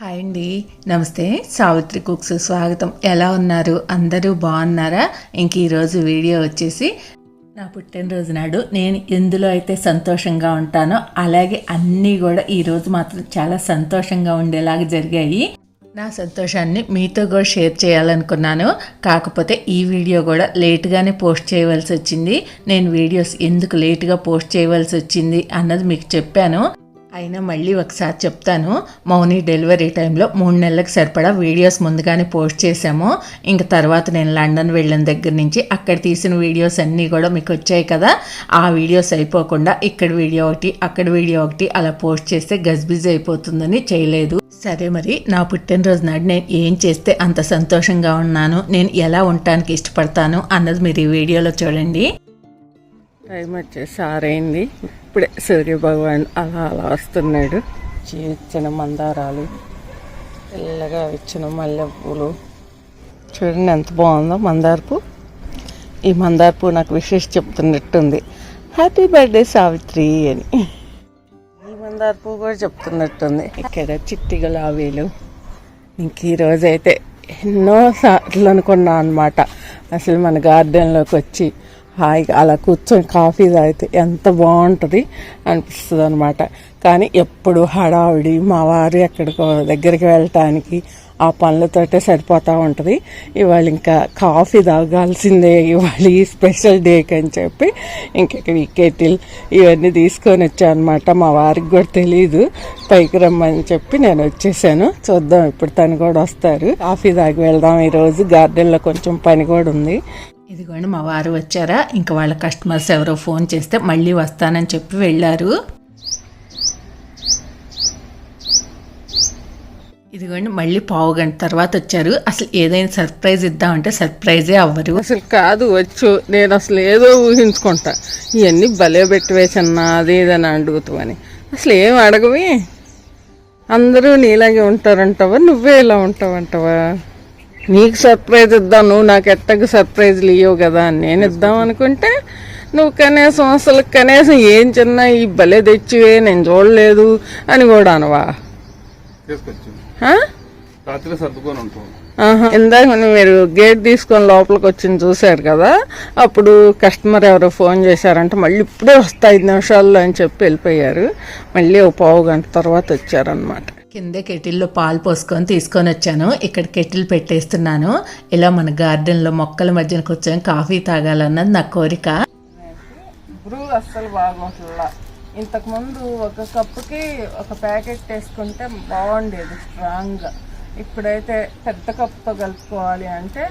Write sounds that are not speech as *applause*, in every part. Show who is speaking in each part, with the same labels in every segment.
Speaker 1: Hi అండి. నమస్తే. Savitri cooks స్వాగతం. ఎలా ఉన్నారు? అందరూ బాగున్నారా? ఇంక ఈరోజు వీడియో వచ్చేసి నా పుట్టినరోజు నాడు. నేను ఎందులో అయితే సంతోషంగా ఉంటానో అలాగే అన్నీ కూడా ఈరోజు మాత్రం చాలా సంతోషంగా ఉండేలాగా జరిగాయి. నా సంతోషాన్ని మీతో కూడా షేర్ చేయాలనుకున్నాను. కాకపోతే ఈ వీడియో కూడా లేట్గానే పోస్ట్ చేయవలసి వచ్చింది. నేను వీడియోస్ ఎందుకు లేట్గా పోస్ట్ చేయవలసి వచ్చింది అన్నది మీకు చెప్పాను. అయినా మళ్ళీ ఒకసారి చెప్తాను. మౌని డెలివరీ టైంలో మూడు నెలలకు సరిపడా వీడియోస్ ముందుగానే పోస్ట్ చేశాము. ఇంక తర్వాత నేను లండన్ వెళ్ళిన దగ్గర నుంచి అక్కడ తీసిన వీడియోస్ అన్నీ కూడా మీకు వచ్చాయి కదా. ఆ వీడియోస్ అయిపోకుండా ఇక్కడ వీడియో ఒకటి అక్కడ వీడియో ఒకటి అలా పోస్ట్ చేస్తే గజ్బిజ్ అయిపోతుందని చేయలేదు. సరే మరి నా పుట్టినరోజు నాడు నేను ఏం చేస్తే అంత సంతోషంగా ఉన్నాను? నేను ఎలా ఉండటానికి ఇష్టపడతాను? అన్నది మీరు ఈ వీడియోలో చూడండి.
Speaker 2: టైం వచ్చేసి ఆరైంది ఇప్పుడే సూర్యభగవాన్ అలా అలా వస్తున్నాడు. ఇచ్చిన మందారాలు తెల్లగా ఇచ్చిన మల్లెపూలు. చూడండి ఎంత బాగుందో మందారపు. ఈ మందారపు నాకు విశేష చెప్తున్నట్టుంది. హ్యాపీ బర్త్డే సావిత్రి అని. ఈ మందారపు కూడా చెప్తున్నట్టుంది. ఇక్కడ చిట్టి గులాబీలు ఇంక ఈరోజైతే ఎన్నో సార్లు అనుకున్నా అనమాట అసలు మన గార్డెన్లోకి వచ్చి హాయిగా అలా కూర్చొని కాఫీ తాగితే ఎంత బాగుంటుంది అనిపిస్తుంది అనమాట కానీ ఎప్పుడు హడావిడి మా వారు ఎక్కడికో దగ్గరికి వెళ్ళటానికి ఆ పనులతోటే సరిపోతూ ఉంటుంది. ఇవాళ ఇంకా కాఫీ తాగాల్సిందే ఇవాళ ఈ స్పెషల్ డేకి అని చెప్పి ఇంక వికెటిల్ ఇవన్నీ తీసుకొని వచ్చాను అనమాట మా వారికి కూడా తెలియదు పైకి రమ్మని చెప్పి నేను వచ్చేసాను. చూద్దాం ఇప్పుడు తను కూడా వస్తారు. కాఫీ తాగి వెళ్దాం ఈరోజు గార్డెన్లో కొంచెం పని కూడా ఉంది.
Speaker 1: ఇదిగోండి మా వారు వచ్చారా? ఇంకా వాళ్ళ కస్టమర్స్ ఎవరో ఫోన్ చేస్తే మళ్ళీ వస్తానని చెప్పి వెళ్ళారు. ఇదిగోండి మళ్ళీ పావు గంట తర్వాత వచ్చారు. అసలు ఏదైనా సర్ప్రైజ్ ఇద్దామంటే సర్ప్రైజే అవ్వరు.
Speaker 2: అసలు కాదు వచ్చు. నేను అసలు ఏదో ఊహించుకుంటా. ఇవన్నీ భలే పెట్టివేసన్నా అది ఇదని అడుగుతామని. అసలు ఏం అడగవి? అందరూ నీలాగే ఉంటారంటావా? నువ్వే ఇలా ఉంటావంటావా? నీకు సర్ప్రైజ్ ఇద్దాం నువ్వు నాకు ఎట్టగా సర్ప్రైజ్లు ఇవ్వవు కదా అని నేను ఇద్దాం అనుకుంటే నువ్వు కనీసం అసలు కనీసం ఏం చిన్న ఈ భలే తెచ్చివే నేను చూడలేదు అని కూడా అనవా. ఇందాక మీరు గేట్ తీసుకొని లోపలికి వచ్చింది చూశారు కదా అప్పుడు కస్టమర్ ఎవరో ఫోన్ చేశారంటే మళ్ళీ ఇప్పుడే వస్తా ఐదు నిమిషాల్లో అని చెప్పి వెళ్ళిపోయారు. మళ్ళీ ఒక పావు గంట తర్వాత వచ్చారనమాట
Speaker 1: కిందే కెటిల్లో పాలు పోసుకొని తీసుకొని వచ్చాను. ఇక్కడ కెటిల్ పెట్టేస్తున్నాను. ఇలా మన గార్డెన్లో మొక్కల మధ్యన కూర్చొని కాఫీ తాగాలన్నది నా కోరిక.
Speaker 2: బ్రూ అస్సలు బాగుంటుందా ఇంతకుముందు ఒక కప్పుకి ఒక ప్యాకెట్ వేసుకుంటే బాగుండేది స్ట్రాంగ్గా ఇప్పుడైతే పెద్ద కప్పుతో కలుపుకోవాలి అంటే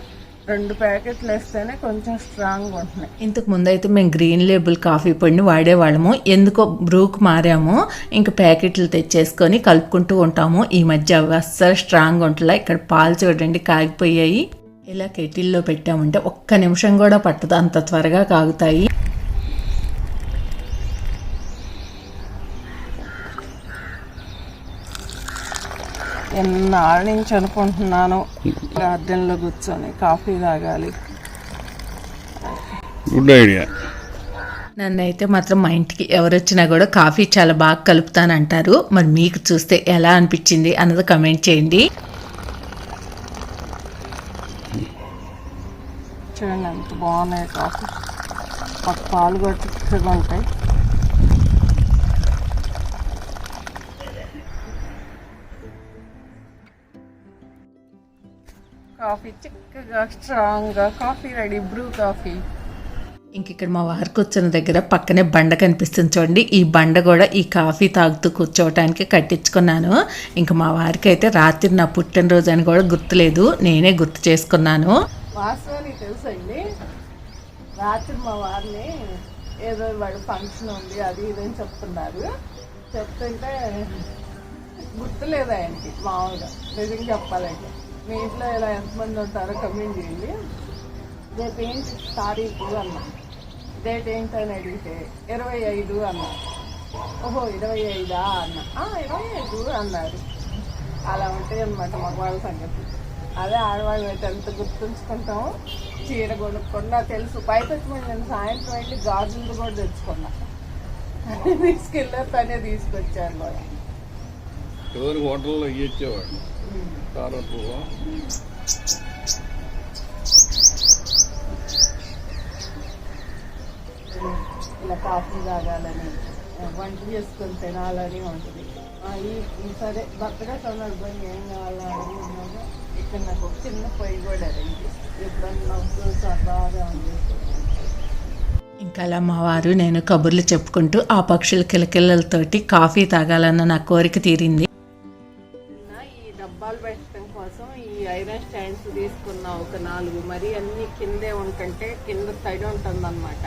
Speaker 2: రెండు ప్యాకెట్లు వేస్తేనే కొంచెం స్ట్రాంగ్ ఉంటున్నాయి.
Speaker 1: ఇంతకు ముందు అయితే మేము గ్రీన్ లేబుల్ కాఫీ పొడిని వాడేవాళ్ళము. ఎందుకో బ్రూక్ మారాము. ఇంకా ప్యాకెట్లు తెచ్చేసుకొని కలుపుకుంటూ ఉంటాము. ఈ మధ్య అవి అస్సలు స్ట్రాంగ్ ఉంటుందా ఇక్కడ పాలు చూడండి కాగిపోయాయి. ఇలా కెటిల్లో పెట్టామంటే ఒక్క నిమిషం కూడా పట్టదు. అంత త్వరగా కాగుతాయి.
Speaker 2: ఎన్నాళ్ళ నుంచి అనుకుంటున్నాను గార్డెన్లో కూర్చొని కాఫీ తాగాలి.
Speaker 3: గుడ్ ఐడియా
Speaker 1: నన్ను అయితే మాత్రం మా ఇంటికి ఎవరు వచ్చినా కూడా కాఫీ చాలా బాగా కలుపుతానంటారు. మరి మీకు చూస్తే ఎలా అనిపించింది అన్నది కమెంట్ చేయండి.
Speaker 2: చూడండి ఎంత బాగున్నాయి కాఫీ. పాలు కూడా చిక్కగా ఉంటాయి. కాఫీ చిక్కగా స్ట్రాంగ్గా కాఫీ రెడీ బ్రూ కాఫీ.
Speaker 1: ఇంక ఇక్కడ మా వారు కూర్చున్న దగ్గర పక్కనే బండ కనిపిస్తుంది చూడండి. ఈ బండ కూడా ఈ కాఫీ తాగుతూ కూర్చోవటానికి కట్టించుకున్నాను. ఇంక మా వారికి అయితే రాత్రి నా పుట్టినరోజు అని కూడా గుర్తులేదు. నేనే గుర్తు చేసుకున్నాను.
Speaker 2: వాస్తవానికి తెలుసండి. రాత్రి మా వారిని ఏదో వాడు ఫంక్షన్ ఉంది అది ఇది అని చెప్తున్నారు. చెప్తుంటే గుర్తులేదు ఆయనకి మామూలుగా. నిజంగా చెప్పాలంటే. మీ ఇంట్లో ఇలా ఎంతమంది ఉంటారో కమెంట్ చేయండి. రేపు ఏంటి తారీఖు అన్నా? డేట్ ఏంటని అడిగితే ఇరవై ఐదు అన్నా. ఓహో ఇరవై ఐదా అన్న? "ఆ, ఇరవై ఐదు అన్నారు. అలా ఉంటాయి అనమాట మగవాళ్ళ సంగతి. అదే ఆడవాళ్ళు అయితే ఎంత గుర్తుంచుకుంటాం చీర కొనుక్కున్నా తెలుసు. మళ్ళీ నేను సాయంత్రం వెళ్ళి గాజులు కూడా తెచ్చుకున్నా. తీసుకెళ్ళా తనే
Speaker 3: ఎవరి హోటల్లో ఇచ్చేవాడు పువ్వు
Speaker 2: ఇలా కాఫీ తాగాలని వంట చేసుకొని తినాలని ఉంటుంది. ఆ, ఈ సరే భర్తగా సందర్భంగా ఏం కావాలా అని ఉన్నాగా ఇక్కడ నాకు ఒక చిన్న పొయ్యి కూడా అరేంజ్ ఎప్పుడన్నా సరదాగా ఉంది.
Speaker 1: ఇంకా అలా మా వారు నేను కబుర్లు చెప్పుకుంటూ ఆ పక్షుల కిలకిల్లలతోటి కాఫీ తాగాలన్న నా కోరిక తీరింది.
Speaker 2: తీసుకున్నా ఒక నాలుగు మరి అన్ని కిందే ఉంటుంటే కింద సైడ్ ఉంటుంది అనమాట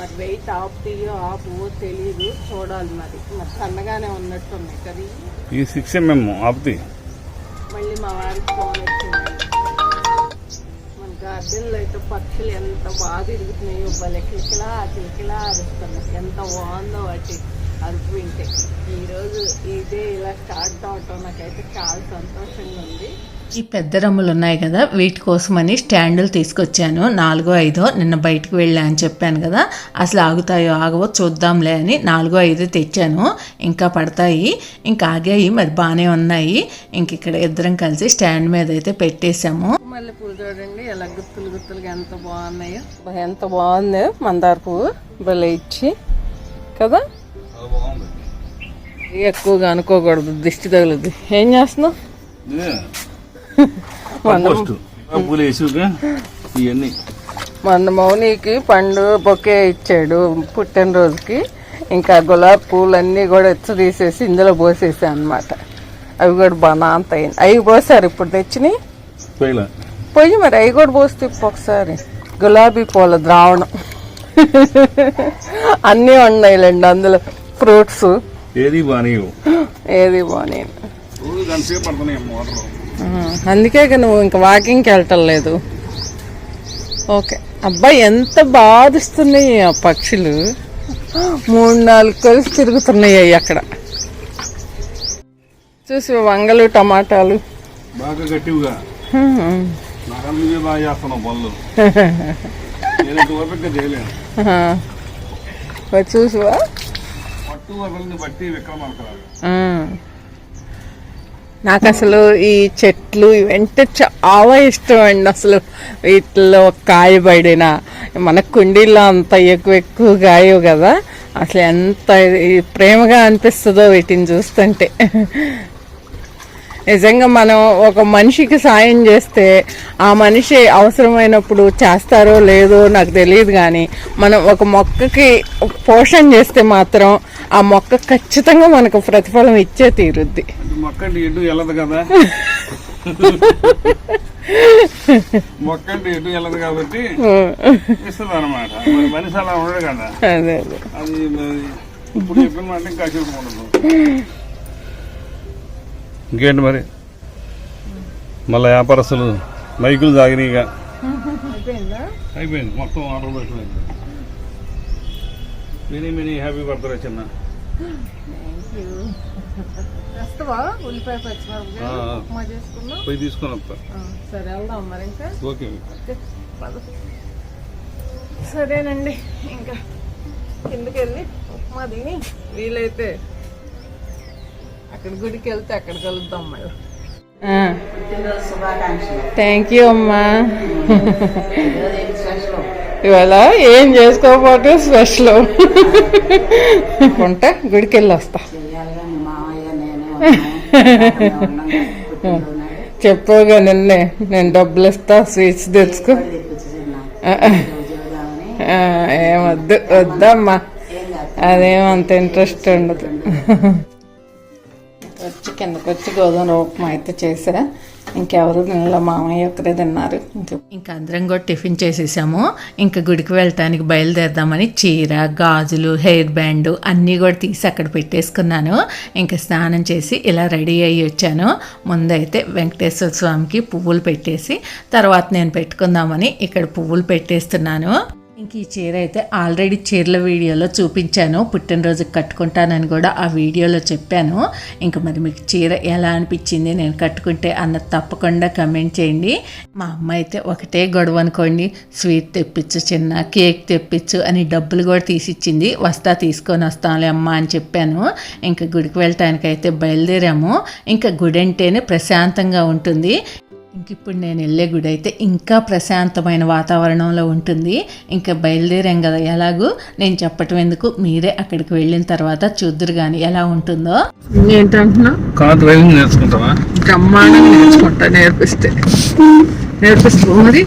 Speaker 2: మరి వెయిట్ ఆపుతాయో ఆపువో తెలియదు చూడాలి మరి. మరి సన్నగానే ఉన్నట్టు ఉన్నాయి కదా.
Speaker 3: ఈ సిక్స్ ఎంఎం
Speaker 2: మళ్ళీ మా వారికి ఫోన్ వచ్చింది. మన గార్డెన్లో అయితే పక్షులు ఎంత బాగా తిరుగుతున్నాయో భలే కిలకిలా కిలకిలా అరుస్తున్నాయి. ఎంత బాగుందో వాటి అరుపు వింటే. ఈరోజు ఇదే ఇలా స్టార్ట్ అవటం నాకైతే చాలా సంతోషంగా ఉంది.
Speaker 1: ఈ పెద్ద రమ్ములు ఉన్నాయి కదా వీటి కోసమని స్టాండులు తీసుకొచ్చాను. నాలుగో ఐదో నిన్న బయటకు వెళ్ళా అని చెప్పాను కదా అసలు ఆగుతాయో ఆగవో చూద్దాంలే అని నాలుగో ఐదో తెచ్చాను. ఇంకా పడతాయి ఇంకా ఆగాయి మరి బాగానే ఉన్నాయి. ఇంక ఇక్కడ ఇద్దరం కలిసి స్టాండ్ మీద అయితే పెట్టేశాము.
Speaker 2: మల్లె పూలు చూడండి ఎలా గుత్తులు గుత్తులుగా ఎంత బాగున్నాయో. బా, ఎంత బాగుందో మందార పువ్వు భలే ఇచ్చి కదా? ఎక్కువగా అనుకోకూడదు దిష్టి తగులుద్ది. ఏం చేస్తున్నావు?
Speaker 3: పూలు ఇవన్నీ
Speaker 2: మన మౌనికి పండు బొకే ఇచ్చాడు పుట్టినరోజుకి. ఇంకా గులాబీ పూలన్నీ కూడా ఎత్తు తీసేసి ఇందులో పోసేసా అనమాట అవి కూడా బనాంత అయింది అవి పోసారు ఇప్పుడు తెచ్చినాయి? పోయి మరి అవి కూడా పోస్తే ఒకసారి. గులాబీ పూల ద్రావణం. అన్నీ ఉన్నాయిలేండి అందులో. ఫ్రూట్స్.
Speaker 3: ఏది బాగానే
Speaker 2: ఏది బాగున్నాయి అందుకే నువ్వు ఇంకా వాకింగ్కి వెళ్ళటం లేదు. ఓకే. అబ్బాయి ఎంత బాధిస్తున్నాయి ఆ పక్షులు. మూడు నాలుగు కలిసి తిరుగుతున్నాయి అవి అక్కడ. చూసి వంగలు టమాటాలు.
Speaker 3: బాగా
Speaker 2: చూసివా?
Speaker 3: పట్టు బట్టి.
Speaker 2: నాకు అసలు ఈ చెట్లు ఇవంటే చాలా ఇష్టం అండి అసలు వీటిలో కాయ పడిన మన కుండీల్లో అంత ఎక్కువ ఎక్కువ కాయవు కదా. అసలు ఎంత ప్రేమగా అనిపిస్తుందో వీటిని చూస్తుంటే. నిజంగా మనం ఒక మనిషికి సాయం చేస్తే ఆ మనిషి అవసరమైనప్పుడు చేస్తారో లేదో నాకు తెలియదు కానీ మనం ఒక మొక్కకి పోషణ చేస్తే మాత్రం ఆ మొక్క ఖచ్చితంగా మనకు ప్రతిఫలం ఇచ్చే తీరుద్ది.
Speaker 3: ఎటు వెళ్ళదు కదా? ఎటు వెళ్ళదు కాబట్టి ఇస్తుంది అనమాట మనిషి అలా ఉండడు కదా?
Speaker 2: అదే అదే.
Speaker 3: ఇప్పుడు చెప్పిన మాట ఇంకా ఉండదు. ఇంకేంటి మరి? మళ్ళీ వ్యాపారస్తులు మైకులు సాగినాయిగా అయిపోయింది? మొత్తం ఆర్డర్ పెట్టలేదు. మినీ మినీ హ్యాపీ బర్త్డే చిన్న. పోయి తీసుకొని వస్తా.
Speaker 2: సరే వెళ్దాం మరి ఇంకా.
Speaker 3: ఓకే.
Speaker 2: సరేనండి ఇంకా కిందకి వెళ్ళి ఉప్మా తిని వీలైతే అక్కడ గుడికి వెళ్తే అక్కడ కలుద్దాం మళ్ళీ థ్యాంక్ యూ అమ్మా. ఇవాళ ఏం చేసుకోకపోతే స్పెషల్ ఉంటే గుడికి వెళ్ళి వస్తా చెప్పావుగా నిన్నే నేను డబ్బులు ఇస్తా స్వీట్స్ తెచ్చుకో. ఆ, ఏమొద్దు వద్దమ్మా. అదేమంత ఇంట్రెస్ట్ ఉండదు. వచ్చి కిందకు వచ్చి గోధుమ ఉప్మా అయితే చేసా. ఇంకెవరు నిన్న మామయ్య ఒక్కరే తిన్నారు. ఇంక
Speaker 1: ఇంకా అందరం కూడా టిఫిన్ చేసేసాము. ఇంకా గుడికి వెళ్ళటానికి బయలుదేరదామని చీర గాజులు హెయిర్ బ్యాండ్ అన్నీ కూడా తీసి అక్కడ పెట్టేసుకున్నాను. ఇంకా స్నానం చేసి ఇలా రెడీ అయ్యి వచ్చాను. ముందైతే వెంకటేశ్వర స్వామికి పువ్వులు పెట్టేసి తర్వాత నేను పెట్టుకుందామని ఇక్కడ పువ్వులు పెట్టేస్తున్నాను. ఇంక ఈ చీర అయితే ఆల్రెడీ చీరల వీడియోలో చూపించాను. పుట్టినరోజుకి కట్టుకుంటానని కూడా ఆ వీడియోలో చెప్పాను. ఇంకా మరి మీకు చీర ఎలా అనిపించింది నేను కట్టుకుంటే అన్నది తప్పకుండా కమెంట్ చేయండి. మా అమ్మ అయితే ఒకటే గొడవ అనుకోండి స్వీట్ తెప్పించు చిన్న కేక్ తెప్పించు అని డబ్బులు కూడా తీసిచ్చింది. వస్తా తీసుకొని వస్తాంలే అమ్మ అని చెప్పాను. ఇంకా గుడికి వెళ్ళటానికి అయితే బయలుదేరాము. ఇంకా గుడి అంటేనే ప్రశాంతంగా ఉంటుంది. ఇంక ఇప్పుడు నేను వెళ్ళే గుడి అయితే ఇంకా ప్రశాంతమైన వాతావరణంలో ఉంటుంది. ఇంకా బయలుదేరాం కదా ఎలాగూ? నేను చెప్పటం ఎందుకు? మీరే అక్కడికి వెళ్ళిన తర్వాత చూద్దరు కానీ ఎలా ఉంటుందో.
Speaker 2: ఏంటంటున్నా?
Speaker 3: కార్ డ్రైవింగ్ నేర్చుకుంటావా?
Speaker 2: బ్రహ్మాండంగా నేర్చుకుంటా నేర్పిస్తే. నేర్పిస్తూ మరి?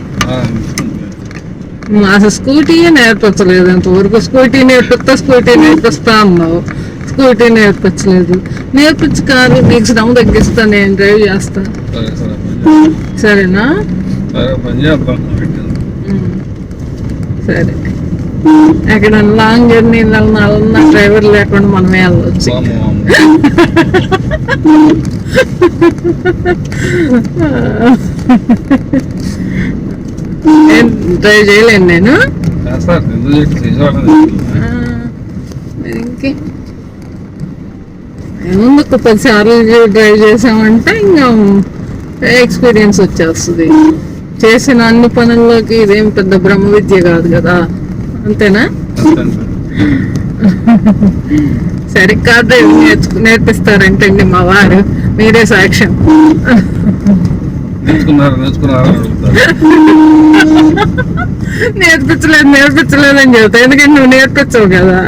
Speaker 2: నువ్వు అసలు స్కూటీయే నేర్పించలేదు ఇంతవరకు స్కూటీ నేర్పిస్తా స్కూటీ నేర్పిస్తా అన్నావు. స్కూటీ నేర్పించలేదు. నేర్పించి కాదు నీకు శ్రమ తగ్గిస్తా నేను డ్రైవ్ చేస్తా.
Speaker 3: సరే సరే.
Speaker 2: సరేనా?
Speaker 3: సరే
Speaker 2: ఎక్కడ లాంగ్ జర్నీ వెళ్ళాలన్నా డ్రైవర్ లేకుండా మనమే వెళ్ళవచ్చు డ్రైవ్ చేయలేను నేను? ఇంకే. ఏముంది ఒక పది సార్లు డ్రైవ్ చేసామంటే ఇంకా ఎక్స్పీరియన్స్ వచ్చేస్తుంది? చేసిన అన్ని పనుల్లోకి ఇదేం పెద్ద బ్రహ్మ విద్య కాదు కదా. అంతేనా? సరే డ్రైవింగ్ నేర్చు నేర్పిస్తారంటండి మా వారు. మీరే సాక్ష్యం. నేర్పించలేదు నేర్పించలేదు అని చెబుతా ఎందుకంటే నువ్వు నేర్పించవు కదా.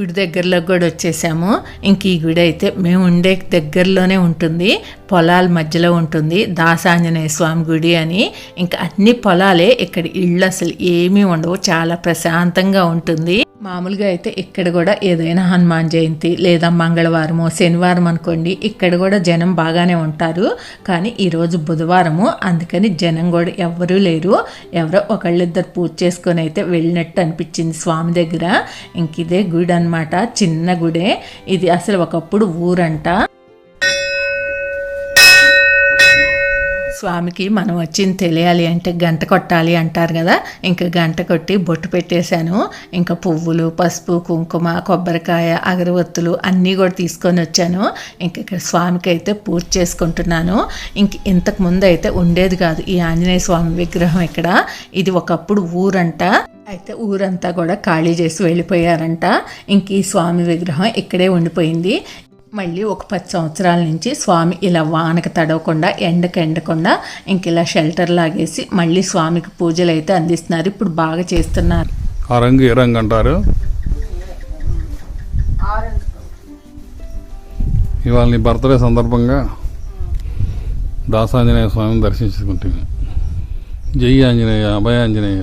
Speaker 1: గుడి దగ్గరలో కూడా వచ్చేసాము. ఇంక ఈ గుడి అయితే మేము ఉండే దగ్గరలోనే ఉంటుంది. పొలాల మధ్యలో ఉంటుంది. దాసాంజనేయ స్వామి గుడి అని. ఇంకా అన్ని పొలాలే ఇక్కడ ఇళ్ళు అసలు ఏమీ ఉండవు. చాలా ప్రశాంతంగా ఉంటుంది. మామూలుగా అయితే ఇక్కడ కూడా ఏదైనా హనుమాన్ జయంతి లేదా మంగళవారము శనివారం అనుకోండి ఇక్కడ కూడా జనం బాగానే ఉంటారు. కానీ ఈరోజు బుధవారము అందుకని జనం కూడా ఎవరూ లేరు. ఎవరో ఒకళ్ళిద్దరు పూజ చేసుకొని అయితే వెళ్ళినట్టు అనిపించింది స్వామి దగ్గర. ఇంక ఇదే గుడి అనమాట చిన్న గుడే. ఇది అసలు ఒకప్పుడు ఊరంట. స్వామికి మనం వచ్చింది తెలియాలి అంటే గంట కొట్టాలి అంటారు కదా. ఇంకా గంట కొట్టి బొట్టు పెట్టేశాను. ఇంకా పువ్వులు పసుపు కుంకుమ కొబ్బరికాయ అగరవత్తులు అన్నీ కూడా తీసుకొని వచ్చాను. ఇంక ఇక్కడ స్వామికి అయితే పూజ చేసుకుంటున్నాను. ఇంక ఇంతకు ముందు అయితే ఉండేది కాదు. ఈ ఆంజనేయ స్వామి విగ్రహం ఇక్కడ. ఇది ఒకప్పుడు ఊరంట. అయితే ఊరంతా కూడా ఖాళీ చేసి వెళ్ళిపోయారంట. ఇంక ఈ స్వామి విగ్రహం ఇక్కడే ఉండిపోయింది. మళ్ళీ ఒక పది సంవత్సరాల నుంచి స్వామి ఇలా వానకు తడవకుండా ఎండకు ఎండకుండా ఇంక ఇలా షెల్టర్ లాగేసి మళ్ళీ స్వామికి పూజలు అయితే అందిస్తున్నారు. ఇప్పుడు బాగా చేస్తున్నారు.
Speaker 3: ఆ రంగు ఏ రంగు అంటారు? ఇవాళ నీ బర్త్డే సందర్భంగా దాసాంజనేయ స్వామిని దర్శించుకుంటుంది జై ఆంజనేయ అభయ ఆంజనేయ.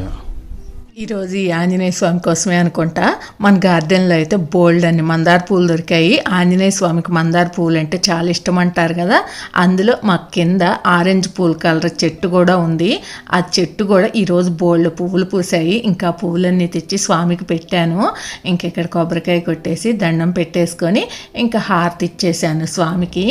Speaker 1: ఈరోజు ఈ ఆంజనేయ స్వామి కోసమే అనుకుంటా. మన గార్డెన్లో అయితే బోల్డ్ అని మందార పూలు దొరికాయి. ఆంజనేయ స్వామికి మందార పూలు అంటే చాలా ఇష్టం అంటారు కదా. అందులో మా కింద ఆరెంజ్ పూల కలర్ చెట్టు కూడా ఉంది. ఆ చెట్టు కూడా ఈరోజు బోల్డ్ పువ్వులు పూసాయి ఇంకా పువ్వులన్నీ తెచ్చి స్వామికి పెట్టాను. ఇంక ఇక్కడ కొబ్బరికాయ కొట్టేసి దండం పెట్టేసుకొని ఇంకా హారతి ఇచ్చేసాను స్వామికి.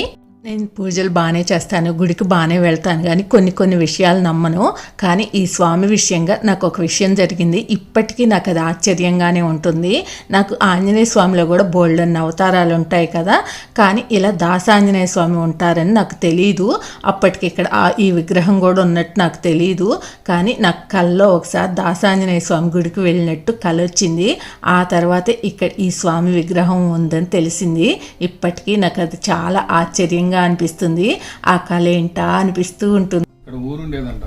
Speaker 1: నేను పూజలు బాగానే చేస్తాను గుడికి బాగానే వెళ్తాను కానీ కొన్ని కొన్ని విషయాలు నమ్మను. కానీ ఈ స్వామి విషయంగా నాకు ఒక విషయం జరిగింది. ఇప్పటికీ నాకు అది ఆశ్చర్యంగానే ఉంటుంది. నాకు ఆంజనేయ స్వామిలో కూడా బోల్డ్ అన్న అవతారాలు ఉంటాయి కదా. కానీ ఇలా దాసాంజనేయ స్వామి ఉంటారని నాకు తెలియదు అప్పటికి ఇక్కడ ఆ- ఈ విగ్రహం కూడా ఉన్నట్టు నాకు తెలియదు కానీ నాకు కల్లో ఒకసారి దాసాంజనేయ స్వామి గుడికి వెళ్ళినట్టు కళ వచ్చింది. ఆ తర్వాతే ఇక్కడ ఈ స్వామి విగ్రహం ఉందని తెలిసింది. ఇప్పటికీ నాకు అది చాలా ఆశ్చర్యంగా అనిపిస్తుంది. ఆ కళ ఏంటా అనిపిస్తూ ఉంటుంది.
Speaker 3: ఇక్కడ ఊరుండేదంట.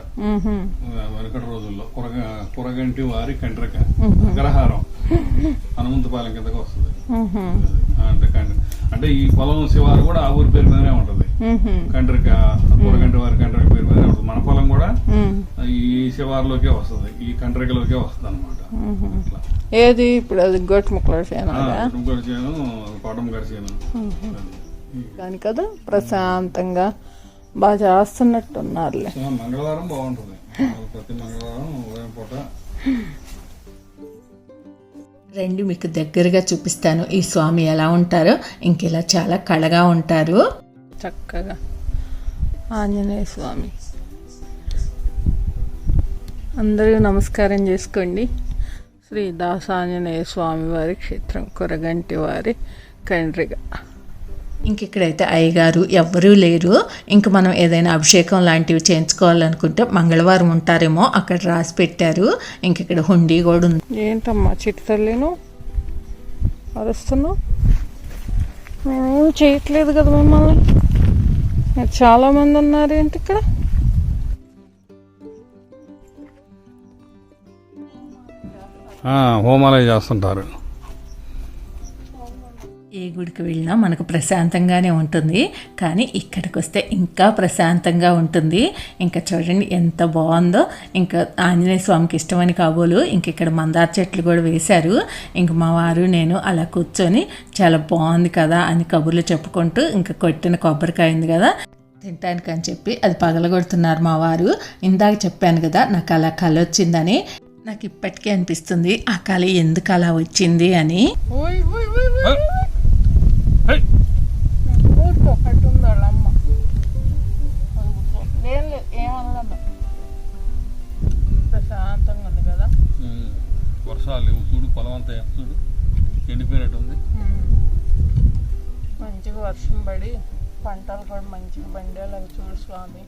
Speaker 3: వెనకటి రోజుల్లో కురగ కురగంటి వారి కండ్రక అగ్రహారం హనుమంతపాలెం కిందకి వస్తుంది. అంటే అంటే ఈ పొలం శివారు కూడా ఆ ఊరి పేరు మీదనే ఉంటది. కండ్రిక కురగంటి వారి కండ్రిక పేరు మీదనే ఉంటుంది. మన పొలం కూడా ఈ శివారులోకే వస్తుంది. ఈ కండ్రికలోకే వస్తుంది అనమాట
Speaker 2: ఏది ఇప్పుడు అది గొట్టు ముక్కలు
Speaker 3: ఇంకోటి చేయను కోటం గడిచాను
Speaker 2: కానీ కదా ప్రశాంతంగా బాగా చేస్తున్నట్టున్నారులే.
Speaker 3: మంగళవారం బాగుంటుంది. ప్రతి మంగళవారం ఉదయం పూట.
Speaker 1: రెండు మీకు దగ్గరగా చూపిస్తాను ఈ స్వామి ఎలా ఉంటారో. ఇంక ఇలా చాలా కళగా ఉంటారు.
Speaker 2: చక్కగా. ఆంజనేయ స్వామి. అందరూ నమస్కారం చేసుకోండి. శ్రీ దాసాంజనేయ స్వామి వారి క్షేత్రం కొరగంటి వారి కండ్రిగ.
Speaker 1: ఇంక ఇక్కడైతే అయ్యగారు ఎవ్వరూ లేరు. ఇంక మనం ఏదైనా అభిషేకం లాంటివి చేయించుకోవాలనుకుంటే మంగళవారం ఉంటారేమో అక్కడ రాసి పెట్టారు. ఇంక ఇక్కడ హుండీ కూడా ఉంది.
Speaker 2: ఏంటమ్మా చిట్టి తల్లిను అరుస్తున్నావు? మేమేం చేయట్లేదు కదా మిమ్మల్ని. మీరు చాలా మంది ఉన్నారు ఏంటి ఇక్కడ?
Speaker 3: హోమాలయ చేస్తుంటారు.
Speaker 1: ఏ గుడికి వెళ్ళినా మనకు ప్రశాంతంగానే ఉంటుంది. కానీ ఇక్కడికి వస్తే ఇంకా ప్రశాంతంగా ఉంటుంది. ఇంకా చూడండి ఎంత బాగుందో. ఇంకా ఆంజనేయ స్వామికి ఇష్టమని కాబోలు. ఇంక ఇక్కడ మందార చెట్లు కూడా వేశారు. ఇంక మా వారు నేను అలా కూర్చొని చాలా బాగుంది కదా అని కబుర్లు చెప్పుకుంటూ ఇంకా కొట్టిన కొబ్బరికాయ ఉంది కదా తినటానికి అని చెప్పి అది పగలగొడుతున్నారు మా వారు. ఇందాక చెప్పాను కదా నాకు అలా కళ వచ్చిందని. నాకు ఇప్పటికీ అనిపిస్తుంది ఆ కళ ఎందుకు అలా వచ్చింది అని.
Speaker 3: పొలం అంతా చూడు ఎండిపోయినట్టు ఉంది
Speaker 2: మంచిగా వర్షం పడి పంటలు కూడా మంచిగా పండేలాగా చూడు స్వామి.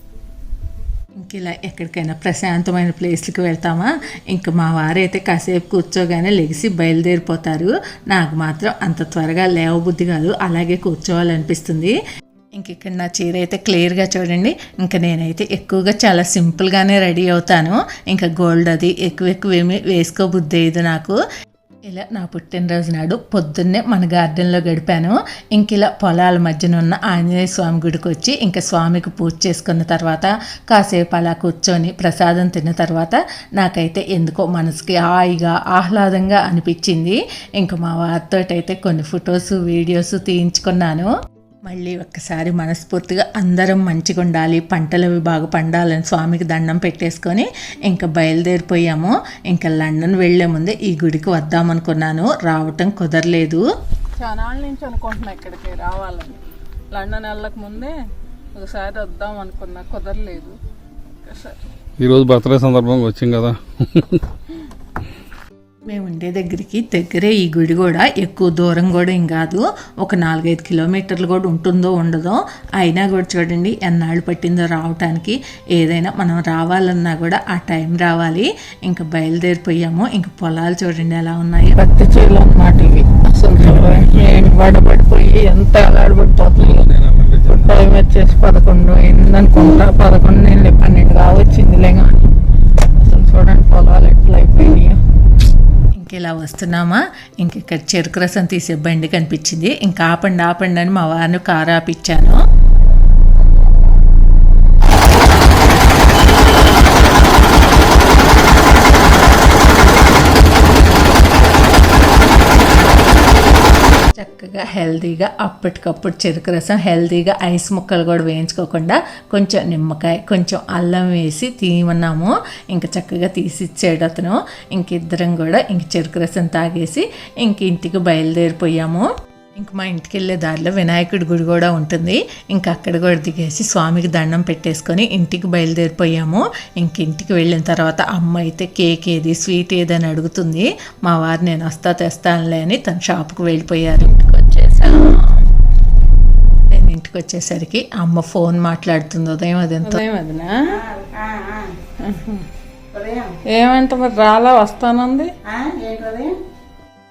Speaker 1: ఇంక ఇలా ఎక్కడికైనా ప్రశాంతమైన ప్లేస్లకి వెళ్తామా? ఇంక మా వారైతే కాసేపు కూర్చోగానే లెగిసి బయలుదేరిపోతారు. నాకు మాత్రం అంత త్వరగా లేవబుద్ధి కాదు అలాగే కూర్చోవాలనిపిస్తుంది. ఇంక ఇక్కడ నా చీర అయితే క్లియర్గా చూడండి. ఇంకా నేనైతే ఎక్కువగా చాలా సింపుల్గానే రెడీ అవుతాను. ఇంకా గోల్డ్ అది ఎక్కువ ఎక్కువ ఏమి వేసుకోబుద్ధి అయ్యేది నాకు. ఇలా నా పుట్టినరోజు నాడు పొద్దున్నే మన గార్డెన్లో గడిపాను. ఇంక ఇలా పొలాల మధ్యన ఉన్న ఆంజనేయ స్వామి గుడికి వచ్చి ఇంకా స్వామికి పూజ చేసుకున్న తర్వాత కాసేపు అలా కూర్చొని ప్రసాదం తిన్న తర్వాత నాకైతే ఎందుకో మనసుకి హాయిగా ఆహ్లాదంగా అనిపించింది. ఇంకా మా వారితో అయితే కొన్ని ఫొటోస్ వీడియోస్ తీయించుకున్నాను. మళ్ళీ ఒక్కసారి మనస్ఫూర్తిగా అందరం మంచిగా ఉండాలి పంటలు అవి బాగా పండాలని స్వామికి దండం పెట్టేసుకొని ఇంకా బయలుదేరిపోయాము. ఇంకా లండన్ వెళ్ళే ముందే ఈ గుడికి వద్దామనుకున్నాను. రావటం కుదరలేదు.
Speaker 2: చాలా నుంచి అనుకుంటున్నా ఇక్కడికి రావాలని. లండన్ వెళ్ళక ముందే ఒకసారి వద్దాం అనుకున్నా కుదరలేదు
Speaker 3: ఈరోజు బర్త్డే సందర్భంగా వచ్చాం కదా.
Speaker 1: మేము ఉండే దగ్గరికి దగ్గరే ఈ గుడి కూడా. ఎక్కువ దూరం కూడా ఏం కాదు. ఒక నాలుగైదు కిలోమీటర్లు కూడా ఉంటుందో ఉండదో. అయినా కూడా చూడండి ఎన్నాళ్ళు పట్టిందో రావటానికి. ఏదైనా మనం రావాలన్నా కూడా ఆ టైం రావాలి. ఇంకా బయలుదేరిపోయాము. ఇంకా పొలాలు చూడండి ఎలా ఉన్నాయి.
Speaker 2: పత్తి చేలు అన్నమాట ఇవి. అసలు ఎంత అలాడబడిపోతుంది టైం వచ్చేసి పదకొండు అయిందనుకుంటా పదకొండు నేను పన్నెండు కావచ్చిందిలే కానీ అసలు చూడండి పొలాలు ఎట్లా
Speaker 1: ఇంక ఇలా వస్తున్నామా? ఇంక ఇక్కడ చెరుకు రసం తీసే బండి కనిపించింది. ఇంకా ఆపండి ఆపండి అని మా వారిని కారు ఆపిచ్చాను చక్కగా హెల్తీగా అప్పటికప్పుడు చెరుకు రసం హెల్తీగా ఐస్ ముక్కలు కూడా వేయించుకోకుండా కొంచెం నిమ్మకాయ కొంచెం అల్లం వేసి తీయమన్నాము. ఇంకా చక్కగా తీసిచ్చాడు అతను. ఇంక ఇద్దరం కూడా ఇంక చెరుకు రసం తాగేసి ఇంక ఇంటికి బయలుదేరిపోయాము. ఇంక మా ఇంటికి వెళ్ళే దారిలో వినాయకుడి గుడి కూడా ఉంటుంది. ఇంక అక్కడ కూడా దిగేసి స్వామికి దండం పెట్టేసుకొని ఇంటికి బయలుదేరిపోయాము. ఇంక ఇంటికి వెళ్ళిన తర్వాత అమ్మ అయితే కేక్ ఏది స్వీట్ ఏదని అడుగుతుంది. మా వారు నేను వస్తా తెస్తానులే అని తన షాప్కి వెళ్ళిపోయారు. ఇంటికి వచ్చేసరికి అమ్మ ఫోన్ మాట్లాడుతుంది ఉదయం అదెంతో
Speaker 2: ఉదయం అదినా? ఏమంట మరి రాలా వస్తానంది?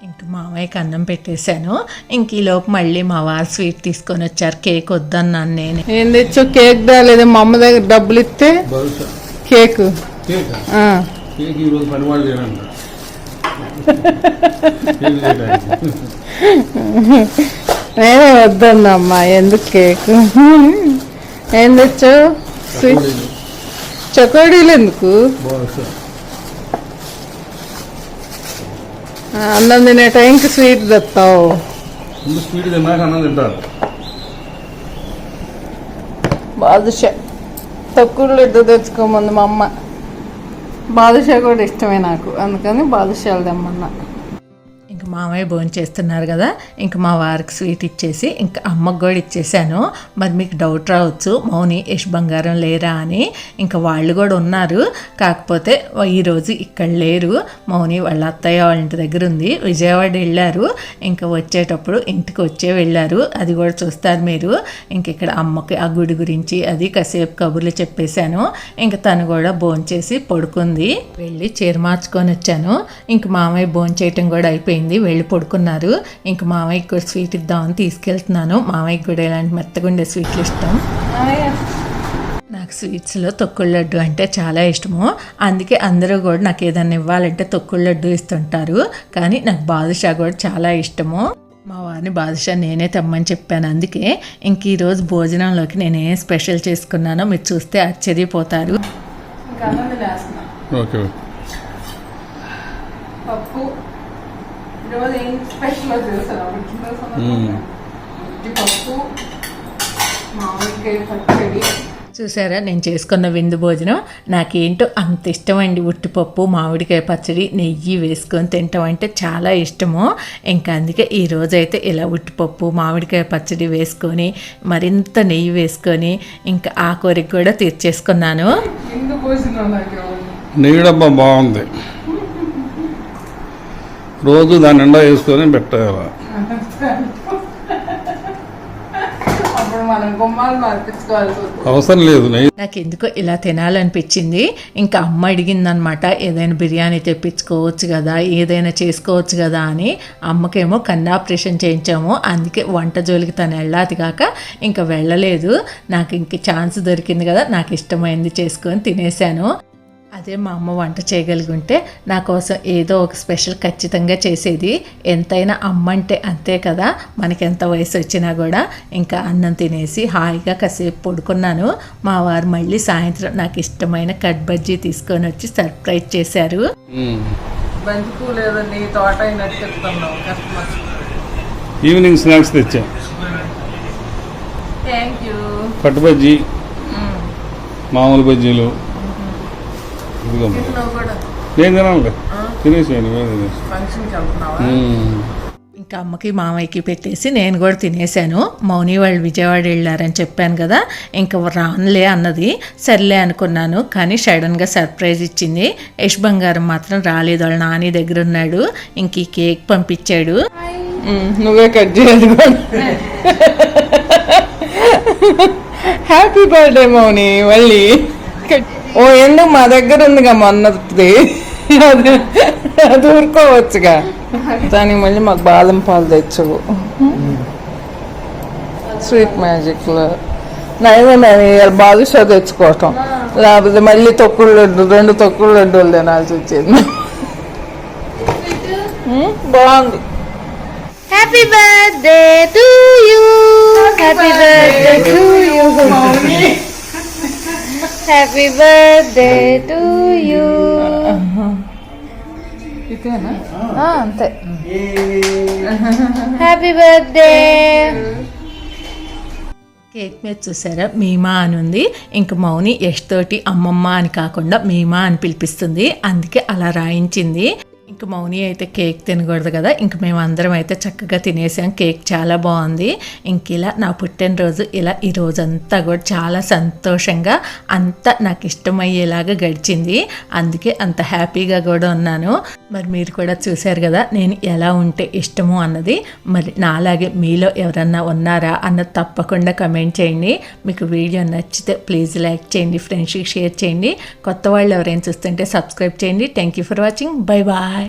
Speaker 1: ఇంక మామయ్యకి అన్నం పెట్టేశాను. ఇంక ఈలోపు మళ్ళీ మా వారు స్వీట్ తీసుకొని వచ్చారు. కేక్ వద్దన్నాను నేనే.
Speaker 2: ఏం తెచ్చో కేక్ దాలేదు మా అమ్మ దగ్గర డబ్బులు ఇస్తే కేక్.
Speaker 3: కేక్? *laughs* *laughs*
Speaker 2: నేనే వద్దన్నమ్మా ఎందుకు కేక్? ఏం తెచ్చో స్వీట్ చకోడీలు ఎందుకు? అన్నం తినే టైంకి స్వీట్ తెస్తావు
Speaker 3: స్వీట్ తిన్నాక అన్నం తింటారు.
Speaker 2: బాదుషా తక్కువ లడ్డు తెచ్చుకోమంది మా అమ్మ. బాదుషా కూడా ఇష్టమే నాకు అందుకని బాదుషాలు తెమ్మన్నా.
Speaker 1: మామయ్య భోజనం చేస్తున్నారు కదా ఇంక మా వారికి స్వీట్ ఇచ్చేసి ఇంకా అమ్మకు కూడా ఇచ్చేసాను. మరి మీకు డౌట్ రావచ్చు మౌని యశ్ బంగారం లేరా అని ఇంకా వాళ్ళు కూడా ఉన్నారు. కాకపోతే ఈరోజు ఇక్కడ లేరు. మౌని వాళ్ళ అత్తయ్య వాళ్ళ ఇంటి దగ్గర ఉంది. విజయవాడ వెళ్ళారు. ఇంకా వచ్చేటప్పుడు ఇంటికి వచ్చే వెళ్ళారు. అది కూడా చూస్తారు మీరు. ఇంక ఇక్కడ అమ్మకి ఆ గుడి గురించి అది కాసేపు కబుర్లు చెప్పేశాను. ఇంక తను కూడా భోంచేసి పడుకుంది. వెళ్ళి చీర మార్చుకొని వచ్చాను. ఇంక మామయ్య భోంచేయటం కూడా అయిపోయింది. వెళ్ళి పడుకున్నారు. ఇంక మామయ్యకి కూడా స్వీట్ ఇద్దామని తీసుకెళ్తున్నాను. మామయ్యకి కూడా ఇలాంటి మెత్తగుండే స్వీట్లు ఇష్టం. నాకు స్వీట్స్లో తొక్కుడు లడ్డు అంటే చాలా ఇష్టము. అందుకే అందరూ కూడా నాకు ఏదైనా ఇవ్వాలంటే తొక్కుడు లడ్డు ఇస్తుంటారు. కానీ నాకు బాదుషా కూడా చాలా ఇష్టము. మా వారిని బాదుషా నేనే తెమ్మని చెప్పాను. అందుకే ఇంక ఈరోజు భోజనంలోకి నేను ఏం స్పెషల్ చేసుకున్నానో మీరు చూస్తే ఆశ్చర్యపోతారు.
Speaker 2: పప్పు ఈరోజు ఏం స్పెషల్ చేస్తాను
Speaker 3: మ్మ్.
Speaker 2: పప్పు మామిడికాయ పచ్చడి
Speaker 1: చూసారా? నేను చేసుకున్న విందు భోజనం నాకేంటో అంత ఇష్టమండి. ఉట్టిపప్పు మామిడికాయ పచ్చడి నెయ్యి వేసుకొని తింటాం అంటే చాలా ఇష్టము. ఇంకా అందుకే ఈ రోజైతే ఇలా ఉట్టిపప్పు మామిడికాయ పచ్చడి వేసుకొని మరింత నెయ్యి వేసుకొని ఇంకా ఆ కోరిక కూడా తీర్చేసుకున్నాను.
Speaker 3: బాగుంది. రోజు దాని నిండా వేసుకొని పెట్టాలి? అవసరం లేదు
Speaker 1: నాకు ఎందుకో ఇలా తినాలనిపించింది. ఇంకా అమ్మ అడిగిందనమాట ఏదైనా బిర్యానీ తెప్పించుకోవచ్చు కదా ఏదైనా చేసుకోవచ్చు కదా అని. అమ్మకేమో కన్ను ఆపరేషన్ చేయించాము. అందుకే వంట జోలికి తను వెళ్ళాది కాక ఇంకా వెళ్ళలేదు. నాకు ఇంక ఛాన్స్ దొరికింది కదా నాకు ఇష్టమైంది చేసుకొని తినేసాను. అదే మా అమ్మ వంట చేయగలిగి ఉంటే నా కోసం ఏదో ఒక స్పెషల్ ఖచ్చితంగా చేసేది. ఎంతైనా అమ్మ అంటే అంతే కదా. మనకి ఎంత వయసు వచ్చినా కూడా ఇంకా అన్నం తినేసి హాయిగా కాసేపు పడుకున్నాను. మా వారు మళ్ళీ సాయంత్రం నాకు ఇష్టమైన కట్ బజ్జీ తీసుకొని వచ్చి సర్ప్రైజ్ చేశారు.
Speaker 3: ఈవినింగ్ స్నాక్స్ తెచ్చా?
Speaker 2: థ్యాంక్ యూ
Speaker 3: పట్టు బజ్జీ మామూలు బజ్జీలు. ఇదిగో నేను తినాలి తినేసి.
Speaker 1: ఇంకా అమ్మకి మామయ్యకి పెట్టేసి నేను కూడా తినేసాను. మౌని వాళ్ళు విజయవాడ వెళ్ళారని చెప్పాను కదా ఇంకా రానులే అన్నది. సర్లే అనుకున్నాను కానీ సడన్గా సర్ప్రైజ్ ఇచ్చింది. యశ్ బంగారం మాత్రం రాలేదు వాళ్ళ నాని దగ్గర ఉన్నాడు. ఇంక ఈ కేక్ పంపించాడు.
Speaker 2: నువ్వే కట్ చేయాలి *laughs* హ్యాపీ బర్త్డే మౌని మళ్ళీ. ఓ ఎందుకు మా దగ్గర ఉందిగా మొన్నది. అది అది ఊరుకోవచ్చుగా. దానికి మళ్ళీ మాకు బాదం పాలు తెచ్చవు. స్వీట్ మ్యాజిక్లో. నైవే నేను ఇవాళ బాదుషా తెచ్చుకోవటం. లేకపోతే మళ్ళీ తొక్కుడు లడ్డు రెండు తొక్కుడు లడ్డూలు తినాల్సి వచ్చేది. బాగుంది.
Speaker 4: Happy birthday to you. Happy birthday to you. Happy birthday to you.
Speaker 2: ఇదేనా
Speaker 4: ఆ, అంతే. హ్యాపీ బర్త్డే
Speaker 1: కేక్ మీద చూసారా? మీమా అని ఉంది. ఇంక మౌని యష్ తోటి అమ్మమ్మ అని కాకుండా మీమా అని పిలిపిస్తుంది. అందుకే అలా రాయించింది. ఇంక మౌని అయితే కేక్ తినకూడదు కదా. ఇంక మేము అందరం అయితే చక్కగా తినేసాం. కేక్ చాలా బాగుంది. ఇంక ఇలా నా పుట్టినరోజు ఇలా ఈ రోజంతా కూడా చాలా సంతోషంగా అంతా నాకు ఇష్టమయ్యేలాగా గడిచింది. అందుకే అంత హ్యాపీగా కూడా ఉన్నాను. మరి మీరు కూడా చూశారు కదా నేను ఎలా ఉంటే ఇష్టము అన్నది. మరి నాలాగే మీలో ఎవరన్నా ఉన్నారా అన్నది తప్పకుండా కమెంట్ చేయండి. మీకు వీడియో నచ్చితే ప్లీజ్ లైక్ చేయండి ఫ్రెండ్స్కి షేర్ చేయండి. కొత్త వాళ్ళు ఎవరైనా చూస్తుంటే సబ్స్క్రైబ్ చేయండి. Thank you for watching bye bye